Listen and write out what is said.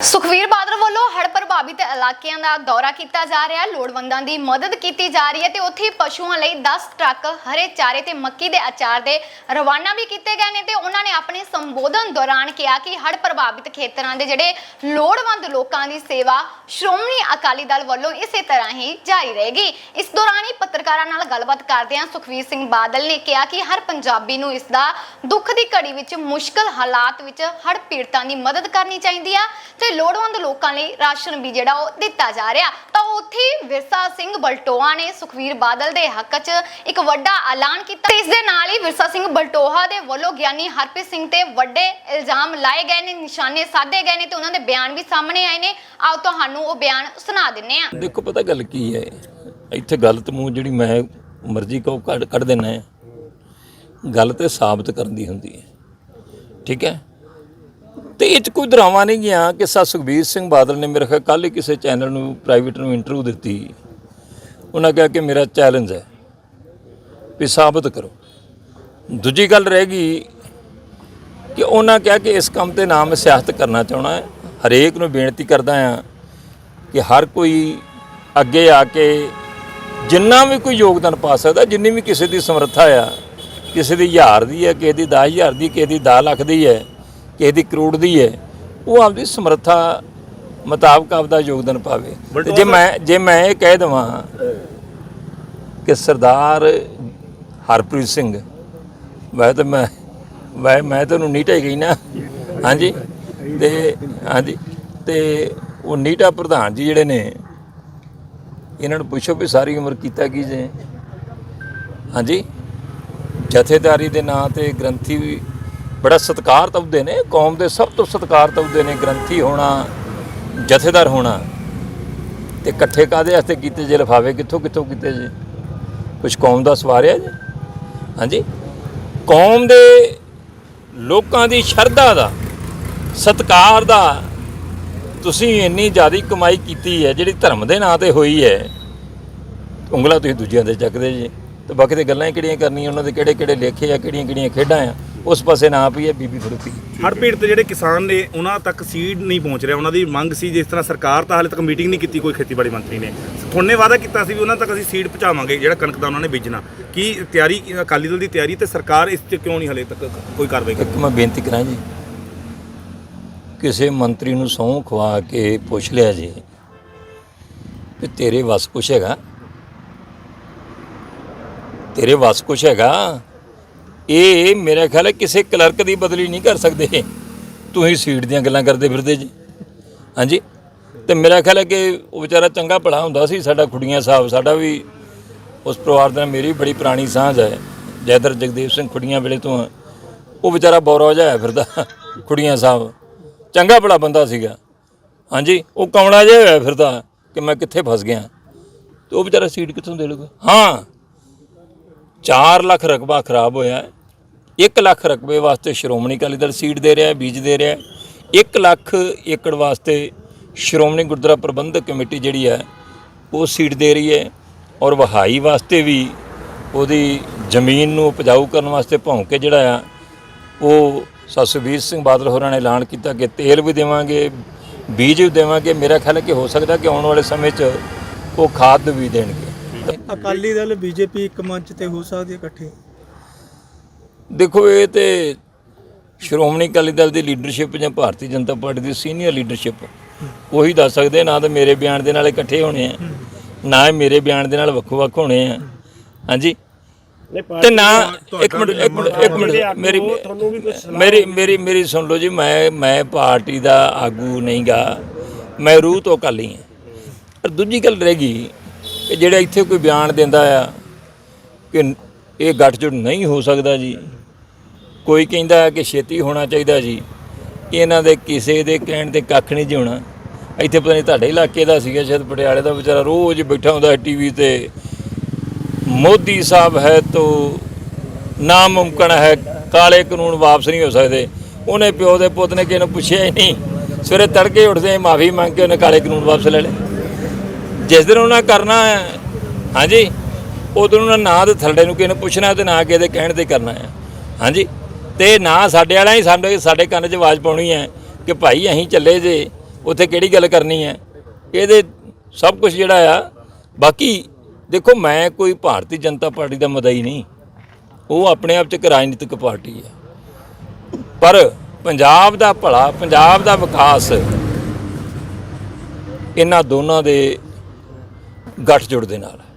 ਸੁਖਵੀਰ ਬਾਦਲ ਵੱਲੋਂ ਹੜ੍ਹ ਪ੍ਰਭਾਵਿਤ ਇਲਾਕਿਆਂ ਦਾ ਦੌਰਾ ਕੀਤਾ ਜਾ ਰਿਹਾ। ਹੈ ਲੋੜਵੰਦਾਂ ਦੀ ਮਦਦ ਕੀਤੀ ਜਾ ਰਹੀ ਹੈ ਤੇ ਉੱਥੇ ਪਸ਼ੂਆਂ ਲਈ 10 ਟਰੱਕ, ਹਰੇ ਚਾਰੇ ਤੇ ਮੱਕੀ ਦੇ ਅਚਾਰ ਦੇ ਰਵਾਨਾ ਵੀ ਕੀਤੇ ਗਏ ਨੇ ਤੇ ਉਹਨਾਂ ਨੇ ਆਪਣੇ ਸੰਬੋਧਨ ਦੌਰਾਨ ਕਿਹਾ ਕਿ ਹੜ੍ਹ ਪ੍ਰਭਾਵਿਤ ਖੇਤਰਾਂ ਦੇ ਜਿਹੜੇ ਲੋੜਵੰਦ ਲੋਕਾਂ ਦੀ ਸੇਵਾ ਸ਼੍ਰੋਮਣੀ ਅਕਾਲੀ ਦਲ ਵੱਲੋਂ ਇਸੇ ਤਰ੍ਹਾਂ ਹੀ ਜਾਰੀ ਰਹੇਗੀ। ਇਸ ਦੌਰਾਨ ਹੀ ਪੱਤਰਕਾਰਾਂ ਨਾਲ ਗੱਲਬਾਤ ਕਰਦਿਆਂ ਸੁਖਵੀਰ ਸਿੰਘ ਬਾਦਲ ਨੇ ਕਿਹਾ ਕਿ ਹਰ ਪੰਜਾਬੀ ਨੂੰ ਇਸ ਦਾ ਦੁੱਖ ਦੀ ਘੜੀ ਵਿੱਚ ਮੁਸ਼ਕਲ ਹਾਲਾਤ ਵਿੱਚ ਹੜ੍ਹ ਪੀੜਤਾਂ ਦੀ ਮਦਦ ਕਰਨੀ ਚਾਹੀਦੀ ਆ ਤੇ ਲੋੜਵੰਦ ਲੋਕਾਂ ਲਈ ਰਾਸ਼ਨ ਵੀ ਜਿਹੜਾ ਉਹ ਦਿੱਤਾ ਜਾ ਰਿਹਾ। ਤਾਂ ਉੱਥੇ ਵਿਰਸਾ ਸਿੰਘ ਬਲਟੋਆ ਨੇ ਸੁਖਵੀਰ ਬਾਦਲ ਦੇ ਹੱਕ 'ਚ ਇੱਕ ਵੱਡਾ ਐਲਾਨ ਕੀਤਾ। ਇਸ ਦੇ ਨਾਲ ਹੀ ਵਿਰਸਾ ਸਿੰਘ ਬਲਟੋਹਾ ਦੇ ਵੱਲੋਂ ਗਿਆਨੀ ਹਰਪ੍ਰੀਤ ਸਿੰਘ ਤੇ ਵੱਡੇ ਇਲਜ਼ਾਮ ਲਾਏ ਗਏ ਨੇ, ਨਿਸ਼ਾਨੇ ਸਾਧੇ ਗਏ ਨੇ ਤੇ ਉਹਨਾਂ ਦੇ ਬਿਆਨ ਵੀ ਸਾਹਮਣੇ ਆਏ ਨੇ। ਆਓ ਤੁਹਾਨੂੰ ਉਹ ਬਿਆਨ ਸੁਣਾ ਦਿੰਨੇ ਆ। ਦੇਖੋ, ਪਤਾ ਗੱਲ ਕੀ ਹੈ? ਇੱਥੇ ਗਲਤ ਮੂੰਹ ਜਿਹੜੀ ਮੈਂ ਮਰਜ਼ੀ ਕਹੋ, ਕੱਢ ਕੱਢ ਦੇਣਾ ਹੈ ਗੱਲ ਤੇ ਸਾਬਤ ਕਰਨ ਦੀ ਹੁੰਦੀ ਹੈ। ਠੀਕ ਹੈ? ਤੇ ਇਹ 'ਚ ਕੋਈ ਡਰਾਵਾ ਨਹੀਂ ਗਿਆ ਕਿ ਸਾ ਸੁਖਬੀਰ ਸਿੰਘ ਬਾਦਲ ਨੇ ਮੇਰੇ ਖਿਆਲ ਕੱਲ੍ਹ ਹੀ ਕਿਸੇ ਚੈਨਲ ਨੂੰ ਪ੍ਰਾਈਵੇਟ ਨੂੰ ਇੰਟਰਵਿਊ ਦਿੱਤੀ। ਉਹਨਾਂ ਕਿਹਾ ਕਿ ਮੇਰਾ ਚੈਲੰਜ ਹੈ ਵੀ ਸਾਬਤ ਕਰੋ। ਦੂਜੀ ਗੱਲ ਰਹਿ ਗਈ ਕਿ ਉਹਨਾਂ ਕਿਹਾ ਕਿ ਇਸ ਕੰਮ ਤੇ ਨਾਮ ਸਿਆਸਤ ਕਰਨਾ ਚਾਹਣਾ ਹੈ। ਹਰੇਕ ਨੂੰ ਬੇਨਤੀ ਕਰਦਾ ਹਾਂ ਕਿ ਹਰ ਕੋਈ ਅੱਗੇ ਆ ਕੇ ਜਿੰਨਾ ਵੀ ਕੋਈ ਯੋਗਦਾਨ ਪਾ ਸਕਦਾ, ਜਿੰਨੀ ਵੀ ਕਿਸੇ ਦੀ ਸਮਰੱਥਾ ਆ, ਕਿਸੇ ਦੀ ਹਜ਼ਾਰ ਦੀ ਹੈ, ਕਿਸੇ ਦੀ 10000 ਦੀ ਕਿਸੇ ਦੀ 10 ਲੱਖ ਦੀ ਹੈ ਕਿਸੇ ਦੀ ਕਰੋੜ ਦੀ ਹੈ ਉਹ ਆਪਦੀ ਸਮਰੱਥਾ ਮੁਤਾਬਕ ਆਪਦਾ ਯੋਗਦਾਨ ਪਾਵੇ। ਤੇ ਜੇ ਮੈਂ ਜੇ ਮੈਂ ਇਹ ਕਹਿ ਦਵਾਂ ਕਿ ਸਰਦਾਰ ਹਰਪ੍ਰੀਤ ਸਿੰਘ ਵੈ ਤਾਂ ਮੈਂ ਵੈ ਮੈਂ ਤੁਹਾਨੂੰ ਨੀਟਾ ਹੀ ਗਈ ਨਾ। ਹਾਂਜੀ ਤੇ ਹਾਂਜੀ ਤੇ ਉਹ ਨੀਟਾ ਪ੍ਰਧਾਨ ਜੀ ਜਿਹੜੇ ਨੇ ਇਹਨਾਂ ਨੂੰ ਪੁੱਛੋ ਵੀ ਸਾਰੀ ਉਮਰ ਕੀਤਾ ਕੀ ਜੇ। ਹਾਂਜੀ ਜਥੇਦਾਰੀ ਦੇ ਨਾਂ ਤੇ ਗ੍ਰੰਥੀ ਵੀ ਬੜਾ ਸਤਿਕਾਰ ਤਵਦੇ ਨੇ, ਕੌਮ ਦੇ ਸਭ ਤੋਂ ਸਤਿਕਾਰ ਤਵਦੇ ਨੇ, ਗ੍ਰੰਥੀ ਹੋਣਾ, ਜਥੇਦਾਰ ਹੋਣਾ। ਤੇ ਇਕੱਠੇ ਕਾਦੇ ਵਾਸਤੇ ਕੀਤੇ ਜੇ ਲਿਫਾਵੇ ਕਿੱਥੋਂ ਕਿੱਥੋਂ ਕੀਤੇ ਜੀ? ਕੁਝ ਕੌਮ ਦਾ ਸਵਾਰਿਆ ਜੀ? ਹਾਂਜੀ? ਕੌਮ ਦੇ ਲੋਕਾਂ ਦੀ ਸ਼ਰਧਾ ਦਾ, ਸਤਕਾਰ ਦਾ, ਤੁਸੀਂ ਇੰਨੀ ਜ਼ਿਆਦਾ ਕਮਾਈ ਕੀਤੀ ਹੈ, ਜਿਹੜੀ ਧਰਮ ਦੇ ਨਾਂ ਤੇ ਹੋਈ ਹੈ। ਉਂਗਲਾਂ ਤੁਸੀਂ ਦੂਜਿਆਂ ਦੇ ਚੱਕਦੇ ਜੀ। ਤੇ ਬਾਕੀ ਤੇ ਗੱਲਾਂ ਕਿਹੜੀਆਂ ਕਰਨੀਆਂ, ਉਹਨਾਂ ਦੇ ਕਿਹੜੇ ਕਿਹੜੇ ਲੇਖੇ ਆ, ਕਿਹੜੀਆਂ ਕਿਹੜੀਆਂ ਖੇਡਾਂ ਆ? ਉਸ ਪਾਸੇ ਨਾ ਪਈ ਹੈ ਬੀਬੀ ਖੜੂਤੀ ਹੜ੍ਹ ਪੀੜਤ ਜਿਹੜੇ ਕਿਸਾਨ ਨੇ ਉਹਨਾਂ ਤੱਕ ਸੀਡ ਨਹੀਂ ਪਹੁੰਚ ਰਿਹਾ। ਉਹਨਾਂ ਦੀ ਮੰਗ ਸੀ ਜਿਸ ਤਰ੍ਹਾਂ ਸਰਕਾਰ ਤਾਂ ਹਾਲੇ ਤੱਕ ਮੀਟਿੰਗ ਨਹੀਂ ਕੀਤੀ ਕੋਈ ਖੇਤੀਬਾੜੀ ਮੰਤਰੀ ਨੇ। ਥੋਨੇ ਵਾਅਦਾ ਕੀਤਾ ਸੀ ਵੀ ਉਹਨਾਂ ਤੱਕ ਅਸੀਂ ਸੀਡ ਪਹੁੰਚਾਵਾਂਗੇ ਜਿਹੜਾ ਕਣਕ ਦਾ ਉਹਨਾਂ ਨੇ ਬੀਜਣਾ। ਕੀ ਤਿਆਰੀ ਅਕਾਲੀ ਦਲ ਦੀ ਤਿਆਰੀ ਤੇ ਸਰਕਾਰ ਇਸ 'ਚ ਕਿਉਂ ਨਹੀਂ ਹਾਲੇ ਤੱਕ ਕੋਈ ਕਾਰਵਾਈ ਕਰ ਇੱਕ ਮੈਂ ਬੇਨਤੀ ਕਰਾਂ ਜੀ ਕਿਸੇ ਮੰਤਰੀ ਨੂੰ ਸਹੁੰ ਖਵਾ ਕੇ ਪੁੱਛ ਲਿਆ ਜੀ ਕਿ ਤੇਰੇ ਵੱਸ ਕੁਛ ਹੈਗਾ। ਤੇਰੇ ਵੱਸ ਕੁਛ ਹੈਗਾ ਇਹ ਮੇਰੇ ਖਿਆਲ ਹੈ ਕਿਸੇ ਕਲਰਕ ਦੀ ਬਦਲੀ ਨਹੀਂ ਕਰ ਸਕਦੇ। ਤੁਸੀਂ ਸੀਟ ਦੀਆਂ ਗੱਲਾਂ ਕਰਦੇ ਫਿਰਦੇ ਜੀ। ਹਾਂਜੀ। ਤੇ ਮੇਰਾ ਖਿਆਲ ਹੈ ਕਿ ਉਹ ਵਿਚਾਰਾ ਚੰਗਾ ਭਲਾ ਹੁੰਦਾ ਸੀ, ਸਾਡਾ ਖੁੜੀਆਂ ਸਾਹਿਬ, ਸਾਡਾ ਵੀ ਉਸ ਪਰਿਵਾਰ ਦੇ ਨਾਲ ਮੇਰੀ ਬੜੀ ਪੁਰਾਣੀ ਸਾਂਝ ਹੈ। ਜੈਦਰ ਜਗਦੇਵ ਸਿੰਘ ਖੁੜੀਆਂ ਵੇਲੇ ਤੋਂ ਉਹ ਵਿਚਾਰਾ ਬੌਰਾ ਜਿਹਾ ਹੋਇਆ ਫਿਰਦਾ ਖੁੜੀਆਂ ਸਾਹਿਬ। ਚੰਗਾ ਭਲਾ ਬੰਦਾ ਸੀਗਾ। ਹਾਂਜੀ। ਉਹ ਕਮਲਾ ਜਿਹਾ ਹੋਇਆ ਫਿਰਦਾ ਕਿ ਮੈਂ ਕਿੱਥੇ ਫਸ ਗਿਆ। ਤੇ ਉਹ ਵਿਚਾਰਾ ਸੀਟ ਕਿੱਥੋਂ ਦੇ ਲੂਗਾ ਹਾਂ। 4 ਲੱਖ ਰਕਬਾ ਖਰਾਬ ਹੋਇਆ। 1 ਲੱਖ ਰਕਬੇ ਵਾਸਤੇ ਸ਼੍ਰੋਮਣੀ ਅਕਾਲੀ ਦਲ ਸੀਟ ਦੇ ਰਿਹਾ, ਬੀਜ ਦੇ ਰਿਹਾ। ਹੈ 1 ਲੱਖ ਏਕੜ ਵਾਸਤੇ ਸ਼੍ਰੋਮਣੀ ਗੁਰਦੁਆਰਾ ਪ੍ਰਬੰਧਕ ਕਮੇਟੀ ਜਿਹੜੀ ਹੈ, ਉਹ ਸੀਟ ਦੇ ਰਹੀ ਹੈ ਔਰ ਵਹਾਈ ਵਾਸਤੇ ਵੀ ਉਹਦੀ ਜ਼ਮੀਨ ਨੂੰ ਉਪਜਾਊ ਕਰਨ ਵਾਸਤੇ ਭੌਂਕੇ ਜਿਹੜਾ ਆ, ਉਹ ਸਤਸਵੀਰ ਸਿੰਘ ਬਾਦਲ ਹੋਰਾਂ ਨੇ ਐਲਾਨ ਕੀਤਾ ਕਿ ਤੇਲ ਵੀ ਦੇਵਾਂਗੇ, ਬੀਜ ਵੀ ਦੇਵਾਂਗੇ। ਮੇਰਾ ਖਿਆਲ ਹੈ ਕਿ ਹੋ ਸਕਦਾ ਕਿ ਆਉਣ ਵਾਲੇ ਸਮੇਂ 'ਚ ਉਹ ਖਾਦ ਵੀ ਦੇਣਗੇ। ਅਕਾਲੀ ਦਲ, ਬੀਜੇਪੀ ਇੱਕ ਮੰਚ ਤੇ ਹੋ ਸਕਦੀ ਹੈ ਇਕੱਠੇ? ਦੇਖੋ ਇਹ ਤੇ ਸ਼੍ਰੋਮਣੀ ਅਕਾਲੀ ਦਲ ਦੀ ਲੀਡਰਸ਼ਿਪ ਜਾਂ ਭਾਰਤੀ ਜਨਤਾ ਪਾਰਟੀ ਦੀ ਸੀਨੀਅਰ ਲੀਡਰਸ਼ਿਪ ਉਹੀ ਦੱਸ ਸਕਦੇ ਨਾ ਤਾਂ ਮੇਰੇ ਬਿਆਨ ਦੇ ਨਾਲ ਇਕੱਠੇ ਹੋਣੇ ਆ ਨਾ ਹੀ ਮੇਰੇ ਬਿਆਨ ਦੇ ਨਾਲ ਵੱਖੋ ਵੱਖ ਹੋਣੇ ਆ। ਹਾਂਜੀ? ਤੇ ਨਾ ਇੱਕ ਮਿੰਟ ਇੱਕ ਮਿੰਟ ਇੱਕ ਮਿੰਟ ਮੇਰੀ ਮੇਰੀ ਮੇਰੀ ਮੇਰੀ ਸੁਣ ਲਓ ਜੀ ਮੈਂ ਮੈਂ ਪਾਰਟੀ ਦਾ ਆਗੂ ਨਹੀਂਗਾ ਮੈਂ ਰੂਹ ਤੋਂ ਅਕਾਲੀ ਹਾਂ ਪਰ ਦੂਜੀ ਗੱਲ ਰਹਿ ਗਈ ਕਿ ਜਿਹੜਾ ਇੱਥੇ ਕੋਈ ਬਿਆਨ ਦਿੰਦਾ ਆ ਕਿ ਇਹ ਗੱਠਜੋੜ ਨਹੀਂ ਹੋ ਸਕਦਾ ਜੀ ਕੋਈ ਕਹਿੰਦਾ ਕਿ ਛੇਤੀ ਹੋਣਾ ਚਾਹੀਦਾ ਜੀ ਇਹਨਾਂ ਦੇ ਕਿਸੇ ਦੇ ਕਹਿਣ ਤੇ ਕੱਖ ਨਹੀਂ ਜਿਉਣਾ ਇੱਥੇ ਪਤਾ ਨਹੀਂ ਤੁਹਾਡੇ ਇਲਾਕੇ ਦਾ ਸੀਗਾ, ਸ਼ਾਇਦ ਪਟਿਆਲੇ ਦਾ ਵਿਚਾਰਾ ਰੋਜ਼ ਬੈਠਾ ਹੁੰਦਾ ਹੈ ਟੀਵੀ ਤੇ। ਮੋਦੀ ਸਾਹਿਬ ਹੈ ਤੋ ਨਾਮੁਮਕਨ ਹੈ, ਕਾਲੇ ਕਾਨੂੰਨ ਵਾਪਸ ਨਹੀਂ ਹੋ ਸਕਦੇ। ਉਹਨੇ ਪਿਓ ਦੇ ਪੁੱਤ ਨੇ ਕਿਸੇ ਨੂੰ ਪੁੱਛਿਆ ਹੀ ਨਹੀਂ। ਸਵੇਰੇ ਤੜਕੇ ਉੱਠਦੇ ਮਾਫੀ ਮੰਗ ਕੇ ਉਹਨੇ ਕਾਲੇ ਕਾਨੂੰਨ ਵਾਪਸ ਲੈ ਲਏ। ਜਿਸ ਦਿਨ ਉਹਨਾਂ ਕਰਨਾ ਹੈ, ਹਾਂਜੀ ਉਦੋਂ ਉਹਨਾਂ ਨਾ ਤੇ ਥੱਲੇ ਨੂੰ ਕਿਸੇ ਨੂੰ ਪੁੱਛਣਾ ਤੇ ਨਾ ਕਿਸੇ ਦੇ ਕਹਿਣ ਤੇ ਕਰਨਾ ਹੈ। ਹਾਂਜੀ ਤੇ ਨਾ ਸਾਡੇ ਵਾਲਾ ਹੀ ਸਾਡੇ ਸਾਡੇ ਕੰਨ 'ਚ ਆਵਾਜ਼ ਪਾਉਣੀ ਹੈ ਕਿ ਭਾਈ ਅਸੀਂ ਚੱਲੇ ਜੇ, ਉੱਥੇ ਕਿਹੜੀ ਗੱਲ ਕਰਨੀ ਹੈ? ਇਹਦੇ ਸਭ ਕੁਝ ਜਿਹੜਾ ਆ, ਬਾਕੀ ਦੇਖੋ ਮੈਂ ਕੋਈ ਭਾਰਤੀ ਜਨਤਾ ਪਾਰਟੀ ਦਾ ਮਦਈ ਨਹੀਂ। ਉਹ ਆਪਣੇ ਆਪ ਚ ਇੱਕ ਰਾਜਨੀਤਿਕ ਪਾਰਟੀ ਹੈ। ਪਰ ਪੰਜਾਬ ਦਾ ਭਲਾ, ਪੰਜਾਬ ਦਾ ਵਿਕਾਸ ਇਹਨਾਂ ਦੋਨਾਂ ਦੇ ਗੱਠਜੋੜ ਦੇ ਨਾਲ।